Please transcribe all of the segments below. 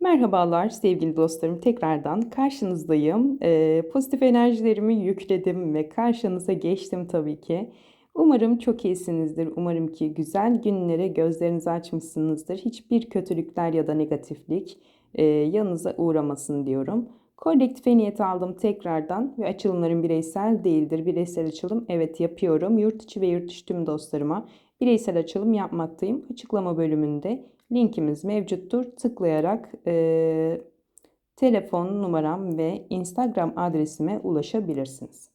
Merhabalar sevgili dostlarım. Tekrardan karşınızdayım. Eee, pozitif enerjilerimi yükledim ve karşınıza geçtim tabii ki. Umarım çok iyisinizdir. Umarım ki güzel günlere gözlerinizi açmışsınızdır. Hiçbir kötülükler ya da negatiflik eee, yanınıza uğramasın diyorum. Kolektife niyet aldım tekrardan ve açılımlarım bireysel değildir. Bireysel açılım evet yapıyorum. Yurt içi ve yurt dışı tüm dostlarıma bireysel açılım yapmaktayım. Açıklama bölümünde linkimiz mevcuttur. Tıklayarak e, telefon numaram ve Instagram adresime ulaşabilirsiniz.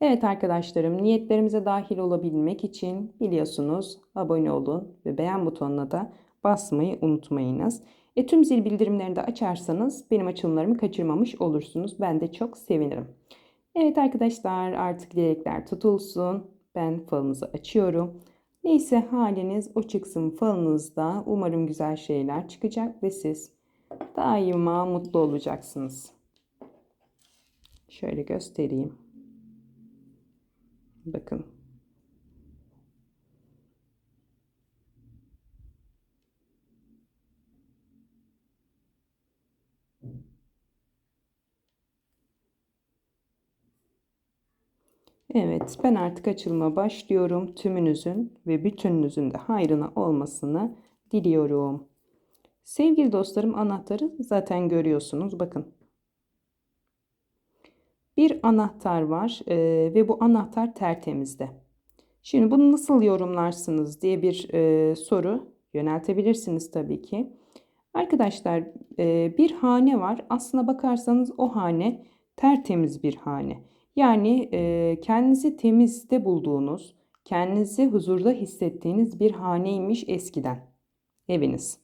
Evet arkadaşlarım niyetlerimize dahil olabilmek için biliyorsunuz abone olun ve beğen butonuna da basmayı unutmayınız. E, tüm zil bildirimlerini de açarsanız benim açılımlarımı kaçırmamış olursunuz. Ben de çok sevinirim. Evet arkadaşlar artık dilekler tutulsun. Ben falınızı açıyorum. Neyse haliniz o çıksın falınızda. Umarım güzel şeyler çıkacak ve siz daima mutlu olacaksınız. Şöyle göstereyim. Bakın. Evet, ben artık açılıma başlıyorum. Tümünüzün ve bütününüzün de hayrına olmasını diliyorum. Sevgili dostlarım anahtarı zaten görüyorsunuz. Bakın. Bir anahtar var e, ve bu anahtar tertemizde. Şimdi bunu nasıl yorumlarsınız diye bir e, soru yöneltebilirsiniz tabii ki. Arkadaşlar e, bir hane var. Aslına bakarsanız o hane tertemiz bir hane. Yani e, kendinizi temizde bulduğunuz, kendinizi huzurda hissettiğiniz bir haneymiş eskiden eviniz.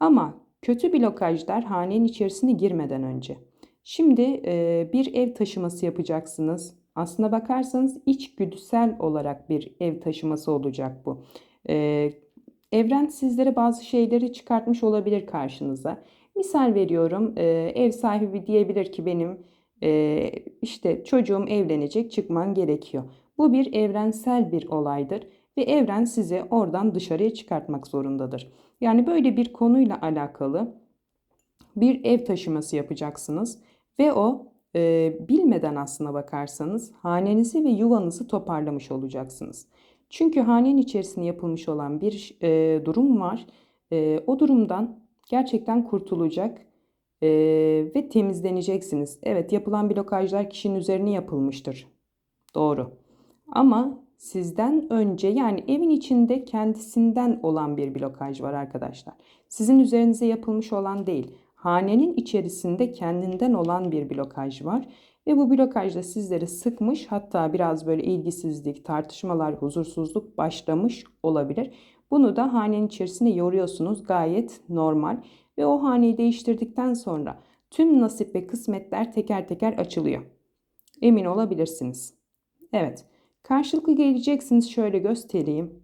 Ama kötü blokajlar hanenin içerisine girmeden önce. Şimdi e, bir ev taşıması yapacaksınız. Aslına bakarsanız içgüdüsel olarak bir ev taşıması olacak bu. E, evren sizlere bazı şeyleri çıkartmış olabilir karşınıza. Misal veriyorum e, ev sahibi diyebilir ki benim e, işte çocuğum evlenecek çıkman gerekiyor. Bu bir evrensel bir olaydır ve evren sizi oradan dışarıya çıkartmak zorundadır. Yani böyle bir konuyla alakalı bir ev taşıması yapacaksınız ve o e, bilmeden aslına bakarsanız hanenizi ve yuvanızı toparlamış olacaksınız. Çünkü hanenin içerisinde yapılmış olan bir e, durum var. E, o durumdan gerçekten kurtulacak e, ve temizleneceksiniz. Evet yapılan blokajlar kişinin üzerine yapılmıştır. Doğru. Ama sizden önce yani evin içinde kendisinden olan bir blokaj var arkadaşlar. Sizin üzerinize yapılmış olan değil. Hanenin içerisinde kendinden olan bir blokaj var. Ve bu blokaj da sizleri sıkmış hatta biraz böyle ilgisizlik, tartışmalar, huzursuzluk başlamış olabilir. Bunu da hanenin içerisinde yoruyorsunuz gayet normal. Ve o haneyi değiştirdikten sonra tüm nasip ve kısmetler teker teker açılıyor. Emin olabilirsiniz. Evet. Karşılıklı geleceksiniz şöyle göstereyim.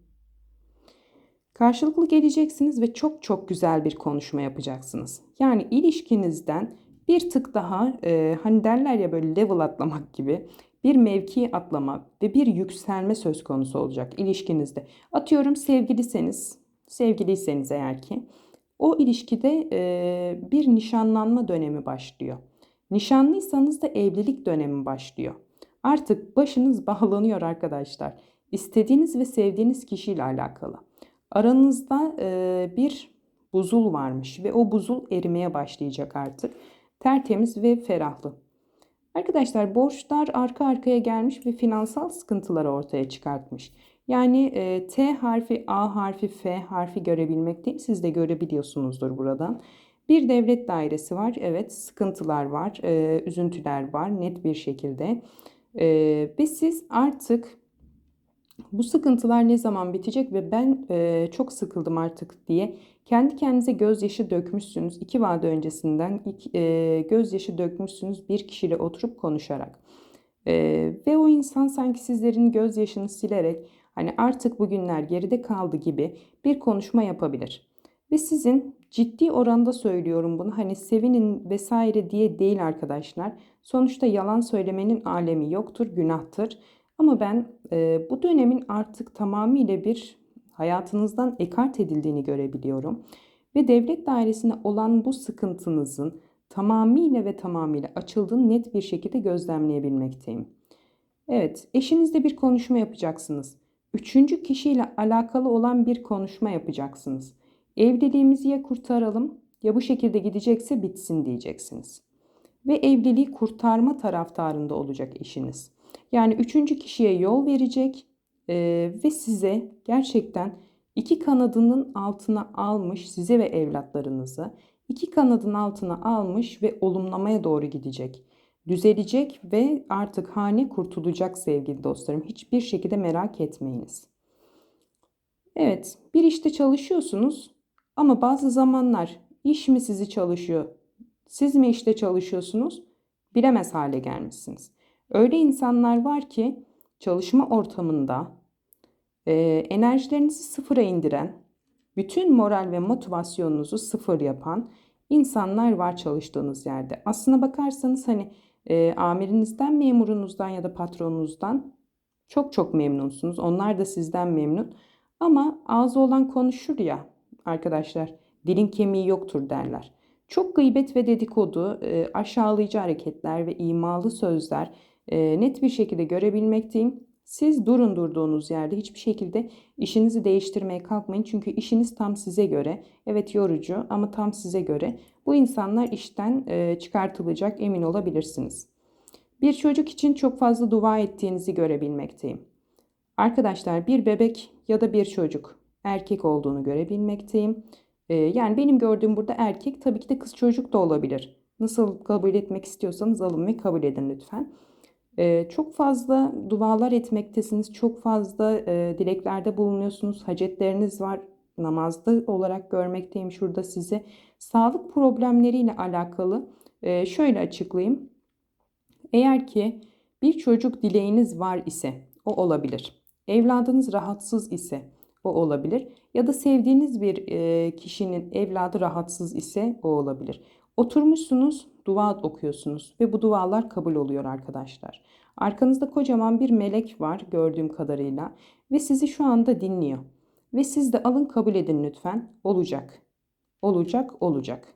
Karşılıklı geleceksiniz ve çok çok güzel bir konuşma yapacaksınız. Yani ilişkinizden bir tık daha e, hani derler ya böyle level atlamak gibi bir mevki atlamak ve bir yükselme söz konusu olacak ilişkinizde. Atıyorum sevgiliseniz, sevgiliyseniz eğer ki o ilişkide e, bir nişanlanma dönemi başlıyor. Nişanlıysanız da evlilik dönemi başlıyor. Artık başınız bağlanıyor arkadaşlar. İstediğiniz ve sevdiğiniz kişiyle alakalı. Aranızda e, bir buzul varmış ve o buzul erimeye başlayacak artık. Tertemiz ve ferahlı. Arkadaşlar borçlar arka arkaya gelmiş ve finansal sıkıntıları ortaya çıkartmış. Yani e, T harfi, A harfi, F harfi görebilmek değil. Siz de görebiliyorsunuzdur buradan. Bir devlet dairesi var. Evet sıkıntılar var, e, üzüntüler var net bir şekilde. E, ve siz artık bu sıkıntılar ne zaman bitecek ve ben e, çok sıkıldım artık diye kendi kendinize gözyaşı dökmüşsünüz. İki vade öncesinden ilk, e, gözyaşı dökmüşsünüz bir kişiyle oturup konuşarak. E, ve o insan sanki sizlerin gözyaşını silerek hani artık bugünler geride kaldı gibi bir konuşma yapabilir. Ve sizin ciddi oranda söylüyorum bunu hani sevinin vesaire diye değil arkadaşlar. Sonuçta yalan söylemenin alemi yoktur, günahtır. Ama ben e, bu dönemin artık tamamıyla bir hayatınızdan ekart edildiğini görebiliyorum. ve devlet dairesine olan bu sıkıntınızın tamamıyla ve tamamıyla açıldığını net bir şekilde gözlemleyebilmekteyim. Evet, eşinizle bir konuşma yapacaksınız. Üçüncü kişiyle alakalı olan bir konuşma yapacaksınız. Evliliğimizi ya kurtaralım ya bu şekilde gidecekse bitsin diyeceksiniz. Ve evliliği kurtarma taraftarında olacak eşiniz. Yani üçüncü kişiye yol verecek e, ve size gerçekten iki kanadının altına almış size ve evlatlarınızı iki kanadın altına almış ve olumlamaya doğru gidecek. Düzelecek ve artık hane kurtulacak sevgili dostlarım. Hiçbir şekilde merak etmeyiniz. Evet, bir işte çalışıyorsunuz ama bazı zamanlar iş mi sizi çalışıyor, siz mi işte çalışıyorsunuz bilemez hale gelmişsiniz. Öyle insanlar var ki çalışma ortamında e, enerjilerinizi sıfıra indiren, bütün moral ve motivasyonunuzu sıfır yapan insanlar var çalıştığınız yerde. Aslına bakarsanız hani e, amirinizden, memurunuzdan ya da patronunuzdan çok çok memnunsunuz. Onlar da sizden memnun. Ama ağzı olan konuşur ya arkadaşlar. Dilin kemiği yoktur derler. Çok gıybet ve dedikodu, e, aşağılayıcı hareketler ve imalı sözler e, net bir şekilde görebilmekteyim. Siz durun durduğunuz yerde hiçbir şekilde işinizi değiştirmeye kalkmayın. Çünkü işiniz tam size göre. Evet yorucu ama tam size göre. Bu insanlar işten e, çıkartılacak emin olabilirsiniz. Bir çocuk için çok fazla dua ettiğinizi görebilmekteyim. Arkadaşlar bir bebek ya da bir çocuk erkek olduğunu görebilmekteyim. E, yani benim gördüğüm burada erkek tabii ki de kız çocuk da olabilir. Nasıl kabul etmek istiyorsanız alın ve kabul edin lütfen. Çok fazla dualar etmektesiniz. Çok fazla dileklerde bulunuyorsunuz. Hacetleriniz var. Namazda olarak görmekteyim şurada sizi. Sağlık problemleriyle alakalı şöyle açıklayayım. Eğer ki bir çocuk dileğiniz var ise o olabilir. Evladınız rahatsız ise o olabilir. Ya da sevdiğiniz bir kişinin evladı rahatsız ise o olabilir. Oturmuşsunuz, dua okuyorsunuz ve bu dualar kabul oluyor arkadaşlar. Arkanızda kocaman bir melek var gördüğüm kadarıyla ve sizi şu anda dinliyor. Ve siz de alın kabul edin lütfen. Olacak. Olacak, olacak.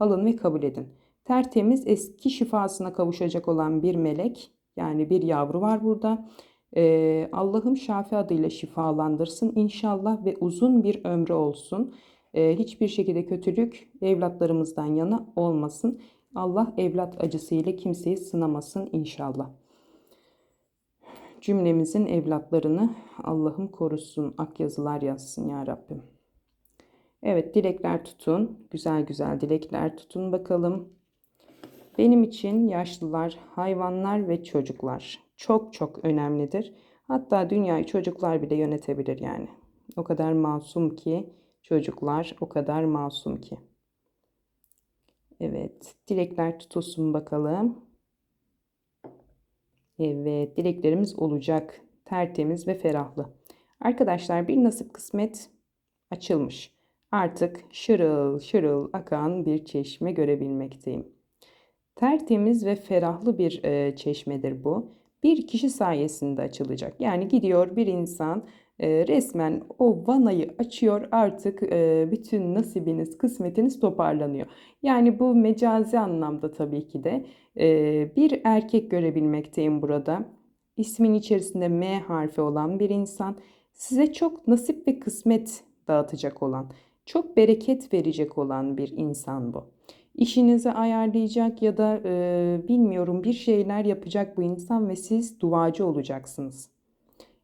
Alın ve kabul edin. Tertemiz eski şifasına kavuşacak olan bir melek yani bir yavru var burada. Ee, Allah'ım Şafi adıyla şifalandırsın inşallah ve uzun bir ömrü olsun. Ee, hiçbir şekilde kötülük evlatlarımızdan yana olmasın. Allah evlat acısıyla kimseyi sınamasın inşallah. Cümlemizin evlatlarını Allah'ım korusun. Ak yazılar yazsın ya Rabbim. Evet dilekler tutun. Güzel güzel dilekler tutun bakalım. Benim için yaşlılar, hayvanlar ve çocuklar çok çok önemlidir. Hatta dünyayı çocuklar bile yönetebilir yani. O kadar masum ki çocuklar, o kadar masum ki. Evet, dilekler tutulsun bakalım. Evet, dileklerimiz olacak. Tertemiz ve ferahlı. Arkadaşlar bir nasip kısmet açılmış. Artık şırıl şırıl akan bir çeşme görebilmekteyim. Tertemiz ve ferahlı bir e, çeşmedir bu. Bir kişi sayesinde açılacak. Yani gidiyor bir insan e, resmen o vanayı açıyor artık e, bütün nasibiniz, kısmetiniz toparlanıyor. Yani bu mecazi anlamda tabii ki de e, bir erkek görebilmekteyim burada. İsmin içerisinde M harfi olan bir insan size çok nasip ve kısmet dağıtacak olan, çok bereket verecek olan bir insan bu. İşinizi ayarlayacak ya da e, bilmiyorum bir şeyler yapacak bu insan ve siz duacı olacaksınız.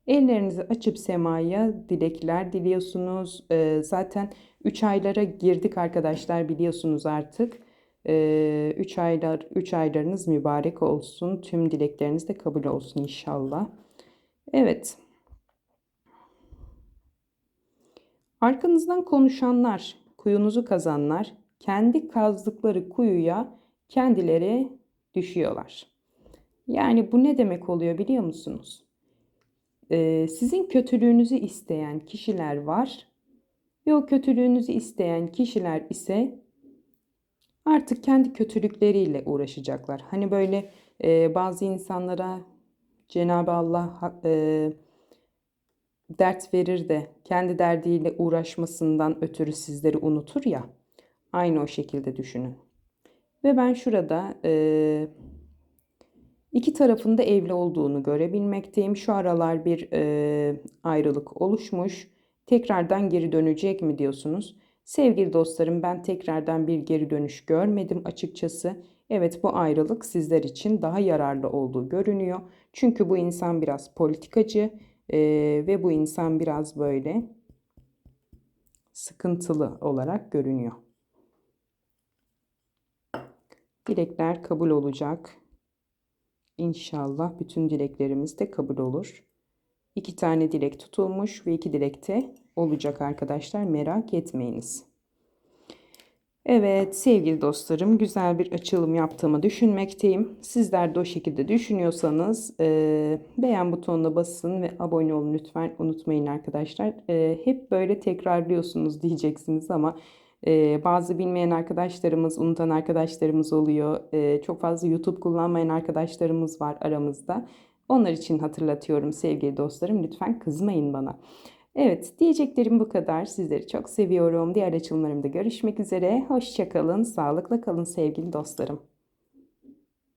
Ellerinizi açıp semaya dilekler diliyorsunuz. Ee, zaten 3 aylara girdik arkadaşlar biliyorsunuz artık. 3 ee, aylar 3 aylarınız mübarek olsun. Tüm dilekleriniz de kabul olsun inşallah. Evet. Arkanızdan konuşanlar, kuyunuzu kazanlar, kendi kazdıkları kuyuya kendileri düşüyorlar. Yani bu ne demek oluyor biliyor musunuz? Ee, sizin kötülüğünüzü isteyen kişiler var ve o kötülüğünüzü isteyen kişiler ise artık kendi kötülükleriyle uğraşacaklar. Hani böyle e, bazı insanlara Cenab-ı Allah e, dert verir de kendi derdiyle uğraşmasından ötürü sizleri unutur ya. Aynı o şekilde düşünün. Ve ben şurada e, iki tarafında evli olduğunu görebilmekteyim. Şu aralar bir e, ayrılık oluşmuş. Tekrardan geri dönecek mi diyorsunuz? Sevgili dostlarım ben tekrardan bir geri dönüş görmedim açıkçası. Evet bu ayrılık sizler için daha yararlı olduğu görünüyor. Çünkü bu insan biraz politikacı e, ve bu insan biraz böyle sıkıntılı olarak görünüyor. Dilekler kabul olacak. İnşallah bütün dileklerimiz de kabul olur. İki tane dilek tutulmuş ve iki dilekte olacak arkadaşlar. Merak etmeyiniz. Evet sevgili dostlarım güzel bir açılım yaptığımı düşünmekteyim. Sizler de o şekilde düşünüyorsanız e, beğen butonuna basın ve abone olun lütfen unutmayın arkadaşlar. E, hep böyle tekrarlıyorsunuz diyeceksiniz ama bazı bilmeyen arkadaşlarımız, unutan arkadaşlarımız oluyor. Çok fazla YouTube kullanmayan arkadaşlarımız var aramızda. Onlar için hatırlatıyorum sevgili dostlarım. Lütfen kızmayın bana. Evet, diyeceklerim bu kadar. Sizleri çok seviyorum. Diğer açılımlarımda görüşmek üzere. Hoşçakalın, sağlıkla kalın sevgili dostlarım.